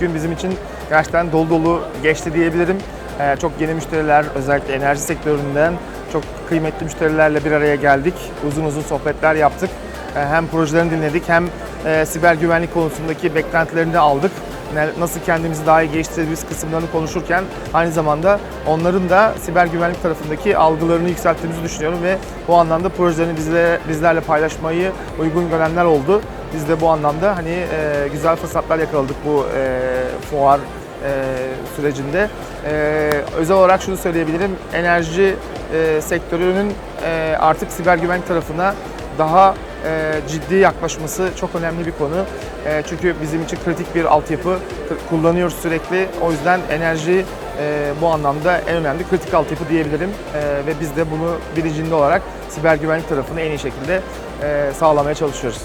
gün bizim için gerçekten dolu dolu geçti diyebilirim. Ee, çok yeni müşteriler, özellikle enerji sektöründen çok kıymetli müşterilerle bir araya geldik. Uzun uzun sohbetler yaptık. Ee, hem projelerini dinledik hem e, siber güvenlik konusundaki beklentilerini aldık. Ne- Nasıl kendimizi daha iyi geliştirebiliriz kısımlarını konuşurken aynı zamanda onların da siber güvenlik tarafındaki algılarını yükselttiğimizi düşünüyorum ve bu anlamda projelerini bizle, bizlerle paylaşmayı uygun görenler oldu. Biz de bu anlamda hani e, güzel fırsatlar yakaladık bu e, fuar e, sürecinde. E, özel olarak şunu söyleyebilirim, enerji e, sektörünün e, artık siber güvenlik tarafına daha e, ciddi yaklaşması çok önemli bir konu. E, çünkü bizim için kritik bir altyapı kullanıyoruz sürekli. O yüzden enerji e, bu anlamda en önemli kritik altyapı diyebilirim. E, ve biz de bunu bilincinde olarak siber güvenlik tarafını en iyi şekilde e, sağlamaya çalışıyoruz.